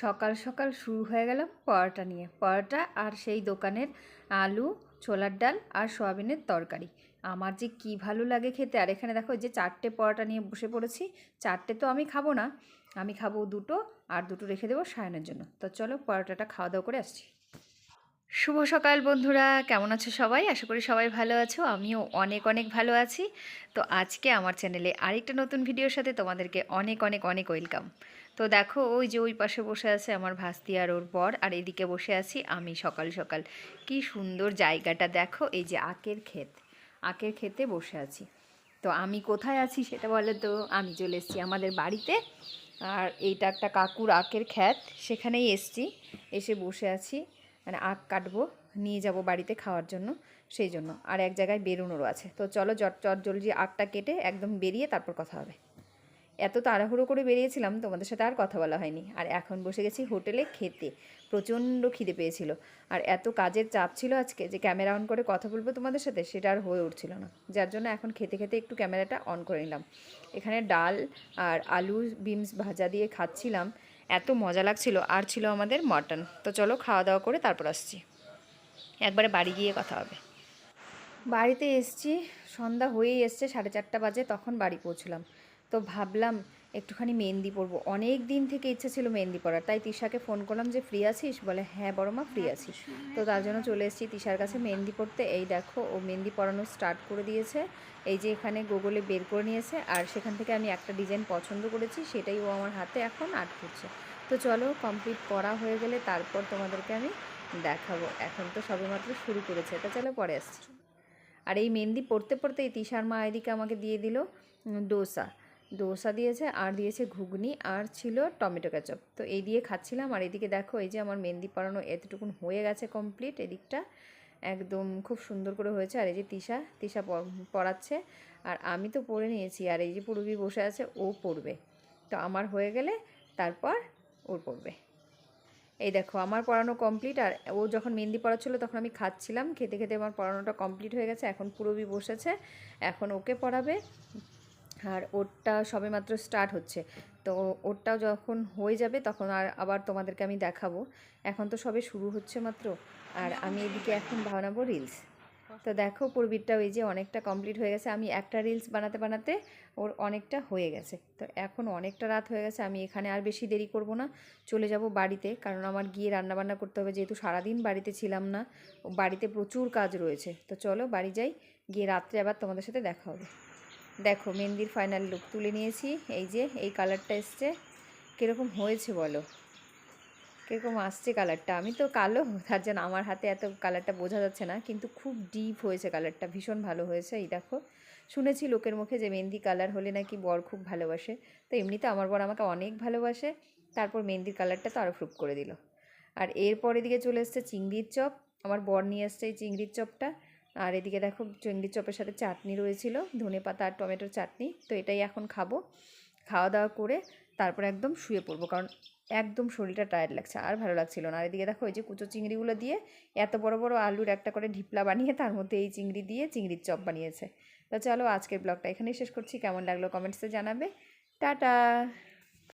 সকাল সকাল শুরু হয়ে গেল পরোটা নিয়ে। পরোটা আর সেই দোকানের আলু, ছোলার ডাল আর সয়াবিনের তরকারি। আমার যে কি ভালো লাগে খেতে। আর এখানে দেখো যে চারটে পরোটা নিয়ে বসে পড়েছি। চারটে তো আমি খাব না। আমি খাব দুটো আর দুটো রেখে দেবো সায়নের জন্য। তো চলো পরোটাটা খাওয়া দাওয়া করে আসছি। শুভ সকাল বন্ধুরা, কেমন আছো সবাই? আশা করি সবাই ভালো আছো, আমিও অনেক অনেক ভালো আছি। তো আজকে আমার চ্যানেলে আরেকটা নতুন ভিডিওর সাথে তোমাদেরকে অনেক অনেক অনেক ওয়েলকাম। তো দেখো, ওই যে ওই পাশে বসে আছে আমার ভাস্তি আর ওর বর, আর এদিকে বসে আছি আমি সকাল সকাল। কি সুন্দর জায়গাটা দেখো, এই যে আখের ক্ষেত। আখের ক্ষেতে বসে আছি। তো আমি কোথায় আছি সেটা বলে তো? আমি চলে এসেছি আমাদের বাড়িতে। আর এইটা একটা কাকুর আখের ক্ষেত, সেখানেই এসছি। এসে বসে আছি। মানে আখ কাটবো, নিয়ে যাব বাড়িতে খাওয়ার জন্য, সেই জন্য। আর এক জায়গায় বেরোনোরও আছে। তো চলো চট চট জলদি আখটা কেটে একদম বেরিয়ে তারপর কথা হবে। এত তাড়াহুড়ো করে বেরিয়েছিলাম, তোমাদের সাথে আর কথা বলা হয়নি। আর এখন বসে গেছি হোটেলে খেতে। প্রচণ্ড খিদে পেয়েছিল। আর এত কাজের চাপ ছিল আজকে যে ক্যামেরা অন করে কথা বলব তোমাদের সাথে, সেটা আর হয়ে উঠছিল না। যার জন্য এখন খেতে খেতে একটু ক্যামেরাটা অন করে নিলাম। এখানে ডাল আর আলু বিমস ভাজা দিয়ে খাচ্ছিলাম। এত মজা লাগছিল, আর ছিল আমাদের মটন তো চলো খাওয়া দাওয়া করে তারপর আসছি। একবারে বাড়ি গিয়ে কথা হবে। বাড়িতে এসছি, সন্ধ্যা হয়েই এসছে, সাড়ে চারটা বাজে, তখন বাড়ি পৌঁছলাম। তো ভাবলাম একটুখানি মেহেন্দি পরবো। অনেক দিন থেকে ইচ্ছে ছিল মেহেন্দি পরার। তাই তিশাকে ফোন করলাম যে ফ্রি আছিস? বলে হ্যাঁ বড় মা ফ্রি আছি তো তার জন্য চলে এসেছি তিশার কাছে মেহেন্দি পড়তে এই দেখো ও মেহেন্দি পরানো স্টার্ট করে দিয়েছে। এই যে এখানে গুগলে বের করে নিয়েছে। আর সেখান থেকে আমি একটা ডিজাইন পছন্দ করেছি সেটাই ও আমার হাতে এখন আর্ট করছে। তো চলো কমপ্লিট করা হয়ে গেলে তারপর তোমাদেরকে আমি দেখাবো। এখন তো সবেমাত্র শুরু করেছে এটা চলো পরে আসছি। আর এই মেহেন্দি পড়তে পড়তে এই তিশার মা এদিকে আমাকে দিয়ে দিল ডোসা ডোসা দিয়েছে, আর দিয়েছে ঘুগনি, আর ছিল টমেটো কেচাপ। তো এই দিয়ে খাচ্ছিলাম, আর এদিকে দেখো এই যে আমার মেহেন্দি পরানো এতটুকুন হয়ে গেছে কমপ্লিট এদিকটা একদম খুব সুন্দর করে হয়েছে। আর এই যে তিশা তিশা পড়াচ্ছে, আর আমি তো পড়ে নিয়েছি, আর এই যে পুরবি বসে আছে, ও পড়বে। তো আমার হয়ে গেলে তারপর ওর পড়বে। এই দেখো, আমার পড়ানো কমপ্লিট আর ও যখন মেহেন্দি পড়াচ্ছিল তখন আমি খাচ্ছিলাম, খেতে খেতে আমার পড়ানোটা কমপ্লিট হয়ে গেছে, এখন পুরবি বসেছে, এখন ওকে পড়াবে। আর ওরটা সবে মাত্র স্টার্ট হচ্ছে। তো ওরটাও যখন হয়ে যাবে তখন আর আবার তোমাদেরকে আমি দেখাবো। এখন তো সবে শুরু হচ্ছে মাত্র। আর আমি এদিকে এখন বানাবো রিলস তো দেখো পূর্বীরটা ওই যে অনেকটা কমপ্লিট হয়ে গেছে। আমি একটা রিলস বানাতে বানাতে ওর অনেকটা হয়ে গেছে। তো এখন অনেকটা রাত হয়ে গেছে। আমি এখানে আর বেশি দেরি করব না। চলে যাব বাড়িতে। কারণ আমার গিয়ে রান্নাবান্না করতে হবে। যেহেতু সারাদিন বাড়িতে ছিলাম না। বাড়িতে প্রচুর কাজ রয়েছে। তো চলো বাড়ি যাই। গিয়ে রাত্রে আবার তোমাদের সাথে দেখা হবে। দেখো, মেহেন্দির ফাইনাল লুক তুলে নিয়েছি। এই যে, এই কালারটা এসছে। কীরকম হয়েছে বলো? কীরকম আসছে কালারটা আমি তো কালো, তার জন্য আমার হাতে এত কালারটা বোঝা যাচ্ছে না, কিন্তু খুব ডিপ হয়েছে কালারটা ভীষণ ভালো হয়েছে। এই দেখো, শুনেছি লোকের মুখে যে মেহেন্দি কালার হলে নাকি বর খুব ভালোবাসে। তো এমনিতে আমার বর আমাকে অনেক ভালোবাসে, তারপর মেহেন্দির কালারটা তো আরও ফ্রুপ করে দিল। আর এরপর এদিকে চলে এসছে চিংড়ির চপ। আমার বর নিয়ে এসছে এই চিংড়ির চপটা। আর এদিকে দেখো চিংড়ির চপের সাথে চাটনি রয়েছিল, ধনে পাতা আর টমেটোর চাটনি, তো এটাই এখন খাব। খাওয়া দাওয়া করে তারপর একদম শুয়ে পড়ব, কারণ একদম শরীরটা টায়ার্ড লাগছে, আর ভালো লাগছিল না। আর এদিকে দেখো এই যে কুচো চিংড়িগুলো দিয়ে এত বড় বড় আলুর একটা করে ঢিপলা বানিয়ে তার মধ্যে এই চিংড়ি দিয়ে চিংড়ির চপ বানিয়েছে। তো চলো আজকের ব্লগটা এখানেই শেষ করছি, কেমন লাগল কমেন্টসে জানাবে। টাটা!